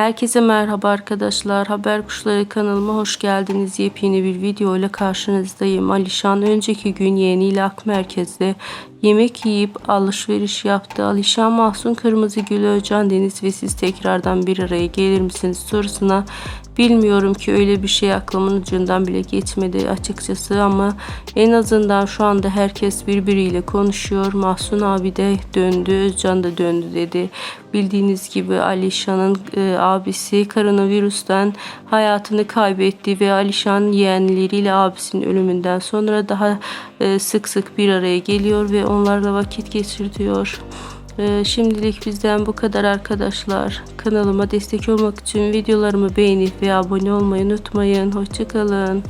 Herkese merhaba arkadaşlar. Haber Kuşları kanalıma hoş geldiniz. Yepyeni bir video ile karşınızdayım. Alişan önceki gün Yeni ile Ak Merkez'de yemek yiyip alışveriş yaptı. Alişan Mahsun Kırmızıgül Özcan Deniz ve siz tekrardan bir araya gelir misiniz sorusuna bilmiyorum ki öyle bir şey aklımın ucundan bile geçmedi açıkçası ama en azından şu anda herkes birbiriyle konuşuyor. Mahsun abi de döndü, Özcan da döndü dedi. Bildiğiniz gibi Alişan'ın e, abisi koronavirüsten hayatını kaybetti ve Alişan yeğenleriyle abisinin ölümünden sonra daha e, sık sık bir araya geliyor ve onlarla vakit geçiriyor. E, şimdilik bizden bu kadar arkadaşlar. Kanalıma destek olmak için videolarımı beğenip ve abone olmayı unutmayın. Hoşçakalın.